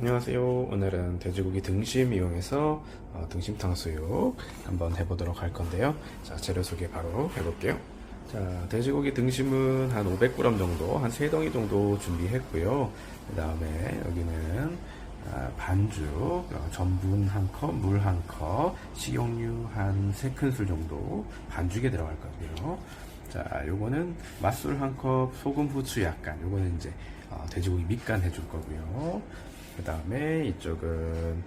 안녕하세요. 오늘은 돼지고기 등심 이용해서 어, 등심 탕수육 한번 해보도록 할 건데요. 자, 재료 소개 바로 해볼게요. 자, 돼지고기 등심은 한 500g 정도, 한 3덩이 정도 준비했고요. 그 다음에 여기는 아, 반죽, 어, 전분 한 컵, 물 한 컵, 식용유 한 3큰술 정도 반죽에 들어갈 건데요. 자, 요거는 맛술 한 컵, 소금, 후추 약간. 요거는 이제 어, 돼지고기 밑간 해줄 거고요. 그 다음에 이쪽은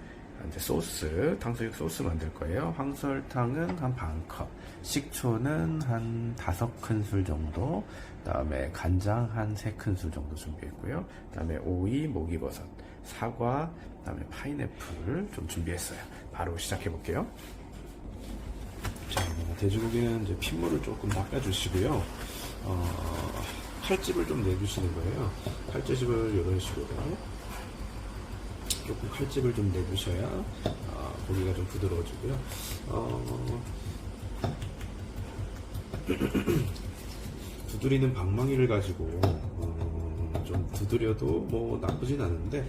이제 소스, 탕수육 소스 만들 거예요. 황설탕은 한 반 컵, 식초는 한 다섯 큰술 정도, 그 다음에 간장 한 세 큰술 정도 준비했고요. 그 다음에 오이, 목이버섯, 사과, 그 다음에 파인애플 좀 준비했어요. 바로 시작해 볼게요. 자, 돼지고기는 이제 핏물을 조금 닦아주시고요. 어, 칼집을 좀 내주시는 거예요. 칼집을 이런 식으로 조금 칼집을 좀 내주셔야 어, 고기가 좀 부드러워지고요. 어, 두드리는 방망이를 가지고 어, 좀 두드려도 뭐 나쁘진 않은데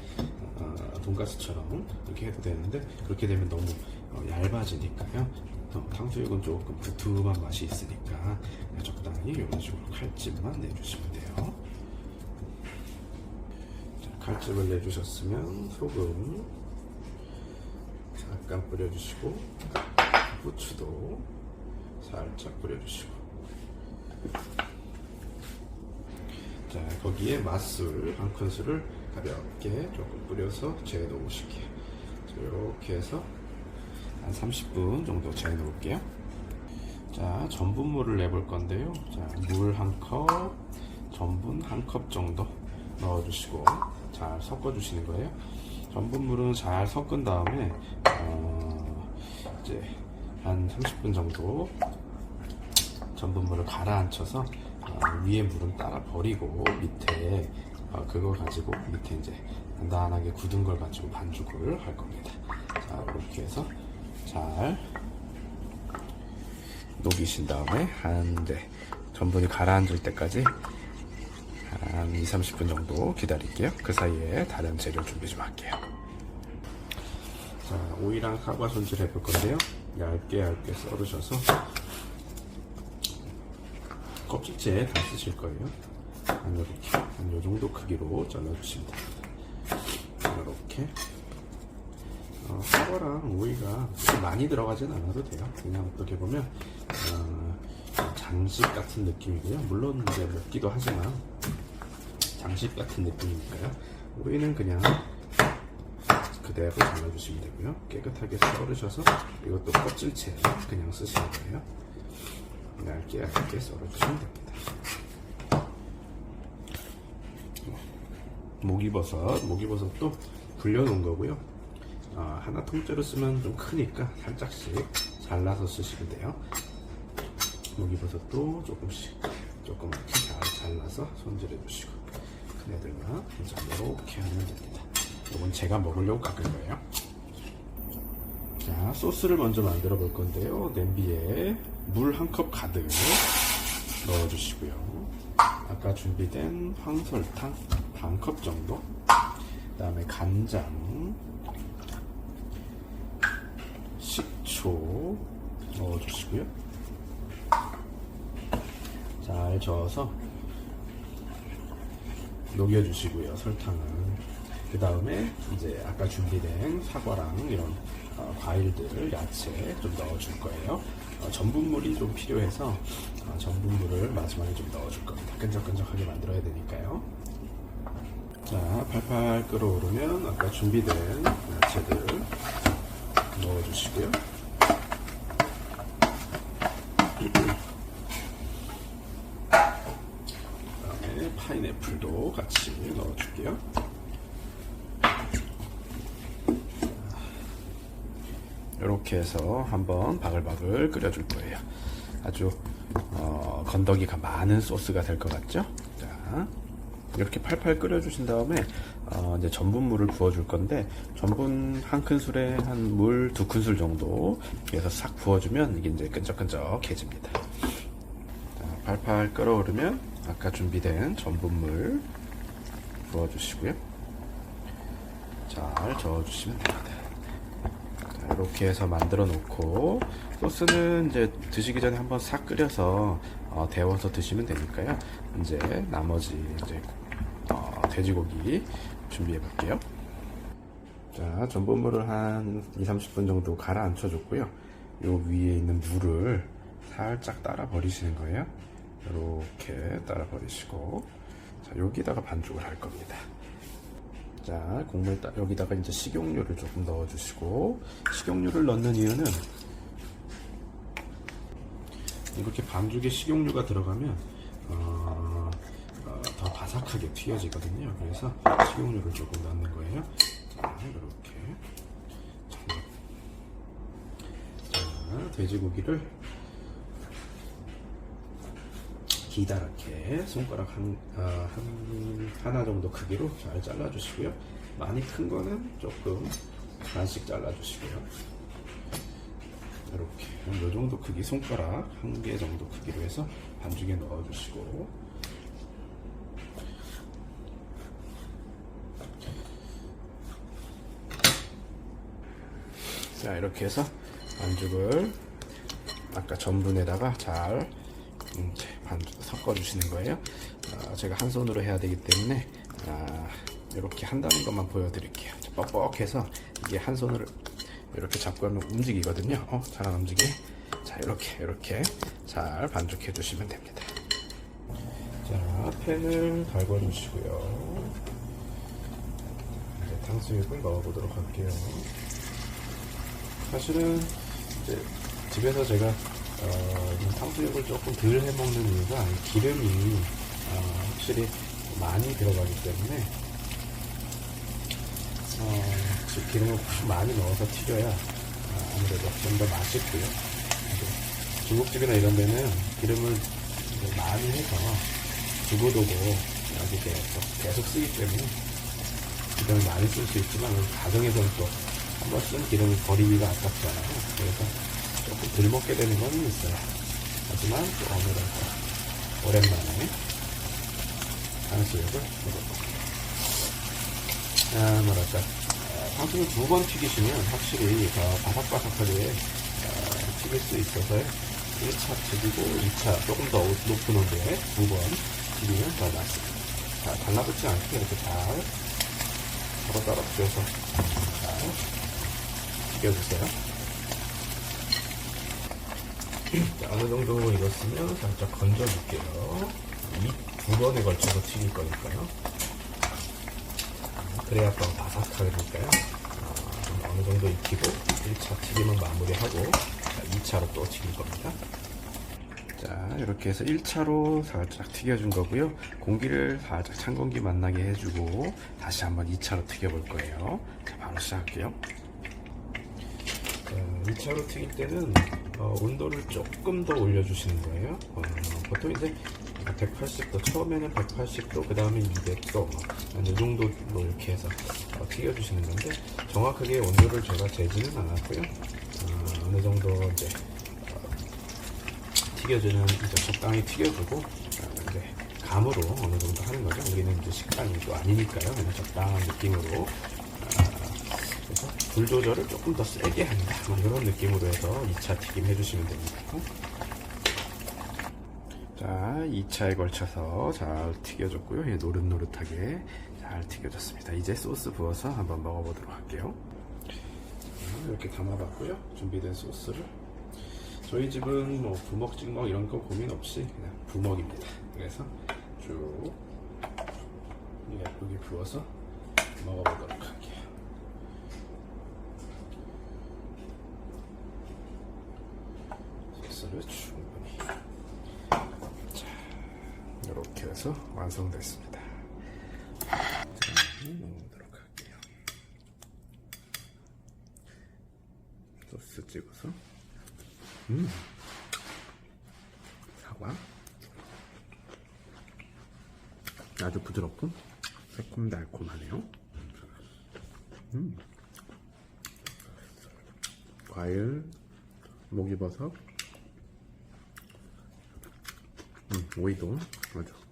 어, 돈가스처럼 이렇게 해도 되는데 그렇게 되면 너무 어, 얇아지니까요. 어, 탕수육은 조금 두툼한 맛이 있으니까 적당히 이런 식으로 칼집만 내주시면 돼요. 자, 칼집을 내주셨으면 소금 잠깐 뿌려주시고 후추도 살짝 뿌려주시고. 자 거기에 맛술 한 큰술을 가볍게 조금 뿌려서 재어 놓으실게요. 자, 이렇게 해서 한 30분 정도 재어 놓을게요. 자 전분물을 내볼 건데요. 자물 한컵 전분 한 컵 정도 넣어주시고 잘 섞어주시는 거예요 전분물은 잘 섞은 다음에 어, 이제 한 30분 정도 전분물을 가라앉혀서 어, 위에 물은 따라 버리고 밑에 어, 그거 가지고 밑에 이제 단단하게 굳은 걸 가지고 반죽을 할 겁니다. 자 이렇게 해서 잘 녹이신 다음에 한 이제 전분이 가라앉을 때까지 한 2, 30분 정도 기다릴게요. 그 사이에 다른 재료 준비 좀 할게요. 자, 오이랑 사과 손질 해볼 건데요. 얇게 얇게 썰으셔서 껍질째 다 쓰실 거예요. 한 이렇게 한 요 정도 크기로 잘라주시면 됩니다. 이렇게 어, 사과랑 오이가 많이 들어가진 않아도 돼요. 그냥 어떻게 보면 어, 장식 같은 느낌이고요. 물론 이제 먹기도 하지만 장식 같은 느낌이니까요. 오이는 그냥 그대로 잘라주시면 되고요. 깨끗하게 썰으셔서 이것도 껍질채 그냥 쓰시면 돼요. 얇게 얇게 썰어주시면 됩니다. 목이버섯, 목이버섯도 불려놓은 거고요. 어, 하나 통째로 쓰면 좀 크니까 살짝씩 잘라서 쓰시면 돼요. 목이버섯도 조금씩 조그맣게 잘 잘라서 손질해 주시고 큰 애들만 이제 이렇게 하면 됩니다. 이건 제가 먹으려고 깎은 거예요. 자, 소스를 먼저 만들어 볼 건데요. 냄비에 물 한 컵 가득 넣어 주시고요. 아까 준비된 황설탕 반 컵 정도. 그 다음에 간장, 식초 넣어 주시고요. 잘 저어서 녹여 주시고요. 설탕을. 그 다음에 이제 아까 준비된 사과랑 이런 어, 과일들, 야채 좀 넣어줄 거예요. 어, 전분물이 좀 필요해서 어, 전분물을 마지막에 좀 넣어줄 겁니다. 끈적끈적하게 만들어야 되니까요. 자, 팔팔 끓어오르면 아까 준비된 야채들 넣어주시고요. 그다음에 파인애플도 같이 넣어줄게요. 이렇게 해서 한번 바글바글 끓여줄 거예요. 아주 어, 건더기가 많은 소스가 될 것 같죠? 자, 이렇게 팔팔 끓여주신 다음에 어, 이제 전분물을 부어줄 건데 전분 한 큰술에 한 물 두 큰술 정도 해서 싹 부어주면 이게 이제 끈적끈적해집니다. 자, 팔팔 끓어오르면 아까 준비된 전분물 부어주시고요. 자, 잘 저어주시면 됩니다. 자, 이렇게 해서 만들어 놓고 소스는 이제 드시기 전에 한번 싹 끓여서 어, 데워서 드시면 되니까요. 이제 나머지 이제 어, 돼지고기 준비해 볼게요. 자, 전분물을 한 2, 30분 정도 가라앉혀 줬고요. 요 위에 있는 물을 살짝 따라 버리시는 거예요. 이렇게 따라 버리시고 자, 여기다가 반죽을 할 겁니다. 자, 국물 따, 여기다가 이제 식용유를 조금 넣어 주시고 식용유를 넣는 이유는 이렇게 반죽에 식용유가 들어가면 어, 어, 더 바삭하게 튀겨지거든요. 그래서 식용유를 조금 넣는 거예요. 자, 이렇게. 자, 돼지고기를 기다랗게 손가락 한, 아, 한 하나 정도 크기로 잘 잘라주시고요. 많이 큰 거는 조금 반씩 잘라주시고요. 이렇게 이 정도 크기 손가락 한 개 정도 크기로 해서 반죽에 넣어주시고 자 이렇게 해서 반죽을 아까 전분에다가 잘 음, 반죽 섞어 주시는 거예요. 아, 제가 한 손으로 해야 되기 때문에 아, 이렇게 한다는 것만 보여드릴게요. 자, 뻑뻑해서 이게 한 손으로 이렇게 잡고 하면 움직이거든요. 어, 잘 안 움직이? 자 이렇게 이렇게 잘 반죽해 주시면 됩니다. 자 팬을 달궈 주시고요. 이제 탕수육을 넣어보도록 할게요. 사실은 이제 집에서 제가 어, 이 탕수육을 조금 덜 해먹는 이유가 이 기름이 어, 확실히 많이 들어가기 때문에 어, 즉 기름을 많이 넣어서 튀겨야 어, 아무래도 좀 더 맛있고요. 중국집이나 이런 데는 기름을 많이 해서 두고두고 여기에 또 계속 쓰기 때문에 기름을 많이 쓸 수 있지만 가정에서는 또 한 번 쓴 기름을 버리기가 아깝잖아요. 그래서 조금 덜 먹게 되는 건 있어요. 하지만 또또 오랜만에 탕수육을 먹어볼게요. 아, 뭐랄까. 탕수육 두번 튀기시면 확실히 더 바삭바삭하게 어, 튀길 수 있어서요. 1차 튀기고 2차 조금 더 높은 온도에 두 번 튀기면 더 맛있습니다. 자, 달라붙지 않게 이렇게 잘 서로 떨어뜨려서 잘 튀겨주세요. 자, 어느 정도 익었으면 살짝 건져줄게요. 이 두 번에 걸쳐서 튀길 거니까요. 그래야 더 바삭하게 될까요? 어, 어느 정도 익히고 1차 튀김은 마무리하고 2차로 또 튀길 겁니다. 자 이렇게 해서 1차로 살짝 튀겨준 거고요. 공기를 살짝 찬 공기 만나게 해주고 다시 한번 2차로 튀겨볼 거예요. 자, 바로 시작할게요. 자, 2차로 튀길 때는 어, 온도를 조금 더 올려주시는 거예요. 어, 보통 이제 180도, 처음에는 180도, 그 다음에 200도, 이 정도로 이렇게 해서 어, 튀겨주시는 건데, 정확하게 온도를 제가 재지는 않았고요. 어, 어느 정도 이제 어, 튀겨주는, 이제 적당히 튀겨주고, 어, 이제 감으로 어느 정도 하는 거죠. 우리는 이제 식당이 또 아니니까요. 그냥 적당한 느낌으로. 불 조절을 조금 더 세게 한다. 뭐 이런 느낌으로 해서 2차 튀김 해주시면 됩니다. 자, 2차에 걸쳐서 잘 튀겨졌고요. 예, 노릇노릇하게 잘 튀겨졌습니다. 이제 소스 부어서 한번 먹어보도록 할게요. 자, 이렇게 담아봤고요. 준비된 소스를. 저희 집은 뭐 부먹, 찍먹 이런 거 고민 없이 그냥 부먹입니다. 그래서 쭉 예쁘게 부어서 먹어보도록 할게요. 소스를 충분히. 이렇게 해서 완성됐습니다. 자, 먹어보도록 할게요. 소스 찍어서, 음, 사과, 아주 부드럽고 새콤달콤하네요. 음, 과일, 목이버섯, 음, 오이도 아주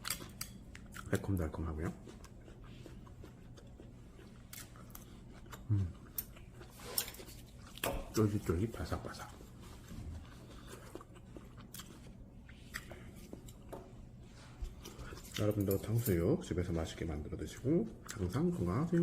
새콤달콤하고요. 쫄깃쫄깃 바삭바삭. 여러분도 탕수육 집에서 맛있게 만들어 드시고 항상 건강하세요.